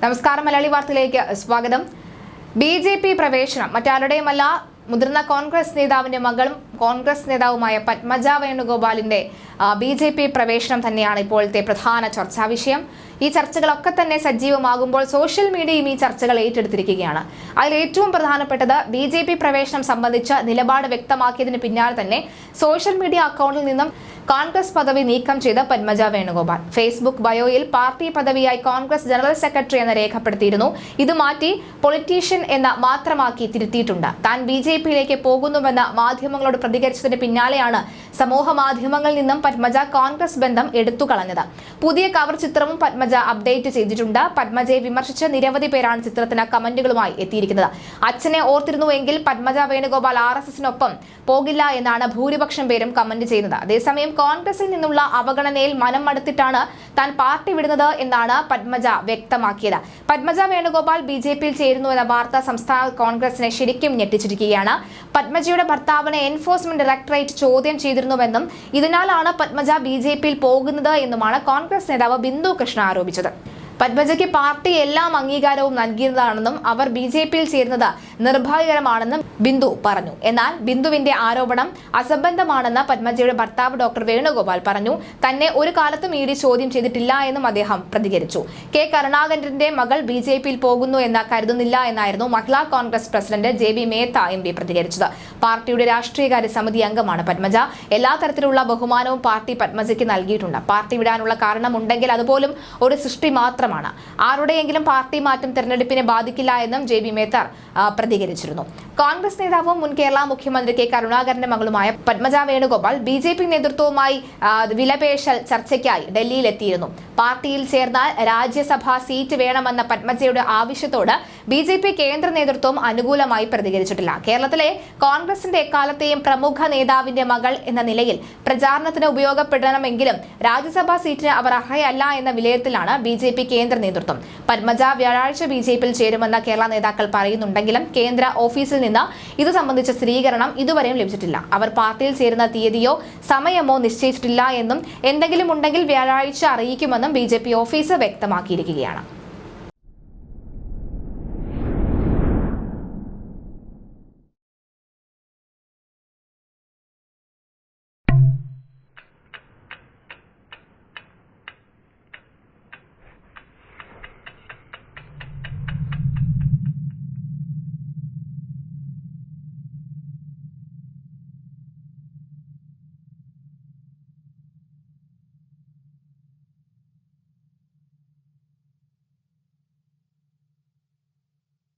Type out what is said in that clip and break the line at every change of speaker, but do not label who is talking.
നമസ്കാരം മലയാളി വാർത്തയിലേക്ക് സ്വാഗതം. ബി ജെ പി പ്രവേശനം മറ്റാരുടെയുമല്ല മുതിർന്ന കോൺഗ്രസ് നേതാവിന്റെ മകളും കോൺഗ്രസ് നേതാവുമായ പത്മജ വേണുഗോപാലിന്റെ ബി ജെ പി പ്രവേശനം തന്നെയാണ് ഇപ്പോഴത്തെ പ്രധാന ചർച്ചാ വിഷയം. ഈ ചർച്ചകളൊക്കെ തന്നെ സജീവമാകുമ്പോൾ സോഷ്യൽ മീഡിയയും ഈ ചർച്ചകൾ ഏറ്റെടുത്തിരിക്കുകയാണ്. അതിൽ ഏറ്റവും പ്രധാനപ്പെട്ടത് ബി ജെ പി പ്രവേശനം സംബന്ധിച്ച നിലപാട് വ്യക്തമാക്കിയതിന് പിന്നാലെ തന്നെ സോഷ്യൽ മീഡിയ അക്കൗണ്ടിൽ നിന്നും കോൺഗ്രസ് പദവി നീക്കം ചെയ്ത പത്മജ വേണുഗോപാൽ. ഫേസ്ബുക്ക് ബയോയിൽ പാർട്ടി പദവിയായി കോൺഗ്രസ് ജനറൽ സെക്രട്ടറി എന്ന് രേഖപ്പെടുത്തിയിരുന്നു. ഇത് മാറ്റി പൊളിറ്റീഷ്യൻ എന്ന മാത്രമാക്കി തിരുത്തിയിട്ടുണ്ട്. താൻ ബി ജെ പിയിലേക്ക് പോകുന്നുവെന്ന മാധ്യമങ്ങളോട് പ്രതികരിച്ചതിന് പിന്നാലെയാണ് സമൂഹ മാധ്യമങ്ങളിൽ നിന്നും പത്മജ കോൺഗ്രസ് ബന്ധം എടുത്തുകളഞ്ഞത് പുതിയ കവർ ചിത്രവും പത്മജ അപ്ഡേറ്റ് ചെയ്തിട്ടുണ്ട്. പത്മജയെ വിമർശിച്ച് നിരവധി പേരാണ് ചിത്രത്തിന് കമന്റുകളുമായി എത്തിയിരിക്കുന്നത്. അച്ഛനെ ഓർത്തിരുന്നുവെങ്കിൽ പത്മജ വേണുഗോപാൽ ആർ എസ് എസിനൊപ്പം പോകില്ല എന്നാണ് ഭൂരിപക്ഷം പേരും കമന്റ് ചെയ്യുന്നത്. അതേസമയം കോൺഗ്രസിൽ നിന്നുള്ള അവഗണനയിൽ മനം മടുത്തിട്ടാണ് താൻ പാർട്ടി വിടുന്നത് എന്നാണ് പത്മജ വ്യക്തമാക്കിയത്. പത്മജ വേണുഗോപാൽ ബി ജെ പിയിൽ ചേരുന്നു എന്ന വാർത്ത സംസ്ഥാന കോൺഗ്രസിനെ ശരിക്കും ഞെട്ടിച്ചിരിക്കുകയാണ്. പത്മജയുടെ ഭർത്താവിനെ എൻഫോഴ്സ്മെന്റ് ഡയറക്ടറേറ്റ് ചോദ്യം ചെയ്തിരുന്നുവെന്നും ഇതിനാലാണ് പത്മജ ബി ജെ പിയിൽ പോകുന്നത് എന്നുമാണ് കോൺഗ്രസ് നേതാവ് ബിന്ദു കൃഷ്ണ ആരോപിച്ചത്. പത്മജയ്ക്ക് പാർട്ടി എല്ലാം അംഗീകാരവും നൽകിയതാണെന്നും അവർ ബി ജെ പിയിൽ ചേരുന്നത് നിർഭാഗ്യകരമാണെന്നും ബിന്ദു പറഞ്ഞു. എന്നാൽ ബിന്ദുവിന്റെ ആരോപണം അസംബന്ധമാണെന്ന് പത്മജയുടെ ഭർത്താവ് ഡോക്ടർ വേണുഗോപാൽ പറഞ്ഞു. തന്നെ ഒരു കാലത്തും ഡി ചോദ്യം ചെയ്തിട്ടില്ല എന്നും അദ്ദേഹം പ്രതികരിച്ചു. കെ കരുണാകരന്റെ മകൾ ബി ജെ പിയിൽ പോകുന്നു എന്ന് കരുതുന്നില്ല എന്നായിരുന്നു Mahila Congress president J B Mehta M P പ്രതികരിച്ചത്. പാർട്ടിയുടെ രാഷ്ട്രീയകാര്യ സമിതി അംഗമാണ് പത്മജ. എല്ലാ തരത്തിലുള്ള ബഹുമാനവും പാർട്ടി പത്മജയ്ക്ക് നൽകിയിട്ടുണ്ട്. പാർട്ടി വിടാനുള്ള കാരണമുണ്ടെങ്കിൽ അതുപോലും ഒരു സൃഷ്ടി മാത്രമാണ് ആരുടെയെങ്കിലും പാർട്ടി മാറ്റം തെരഞ്ഞെടുപ്പിനെ ബാധിക്കില്ല എന്നും ജെ ബി മേത്തർ പ്രതികരിച്ചിരുന്നു. കോൺഗ്രസ് നേതാവും മുൻ കേരള മുഖ്യമന്ത്രി കെ കരുണാകരന്റെ മകളുമായ Padmaja Venugopal B J P നേതൃത്വവുമായി വിലപേശൽ ചർച്ചയ്ക്കായി ഡൽഹിയിൽ എത്തിയിരുന്നു പാർട്ടിയിൽ ചേർന്നാൽ രാജ്യസഭാ സീറ്റ് വേണമെന്ന പത്മജയുടെ ആവശ്യത്തോട് ബി ജെ പി കേന്ദ്ര നേതൃത്വം അനുകൂലമായി പ്രതികരിച്ചിട്ടില്ല. കേരളത്തിലെ കോൺഗ്രസിന്റെ എക്കാലത്തെയും പ്രമുഖ നേതാവിന്റെ മകൾ എന്ന നിലയിൽ പ്രചാരണത്തിന് ഉപയോഗപ്പെടണമെങ്കിലും രാജ്യസഭാ സീറ്റിന് അവർ അർഹയല്ല എന്ന വിലയിരുത്തലാണ് ബി ജെ പി കേന്ദ്ര നേതൃത്വം. പത്മജ വ്യാഴാഴ്ച ബി ജെ പിയിൽ ചേരുമെന്ന് കേരള നേതാക്കൾ പറയുന്നുണ്ടെങ്കിലും കേന്ദ്ര ഓഫീസിൽ നിന്ന് ഇത് സംബന്ധിച്ച സ്ഥിരീകരണം ഇതുവരെയും ലഭിച്ചിട്ടില്ല. അവർ പാർട്ടിയിൽ ചേരുന്ന തീയതിയോ സമയമോ നിശ്ചയിച്ചിട്ടില്ല എന്നും എന്തെങ്കിലും ഉണ്ടെങ്കിൽ വ്യാഴാഴ്ച അറിയിക്കുമെന്നും ബി ഓഫീസ് വ്യക്തമാക്കിയിരിക്കുകയാണ്.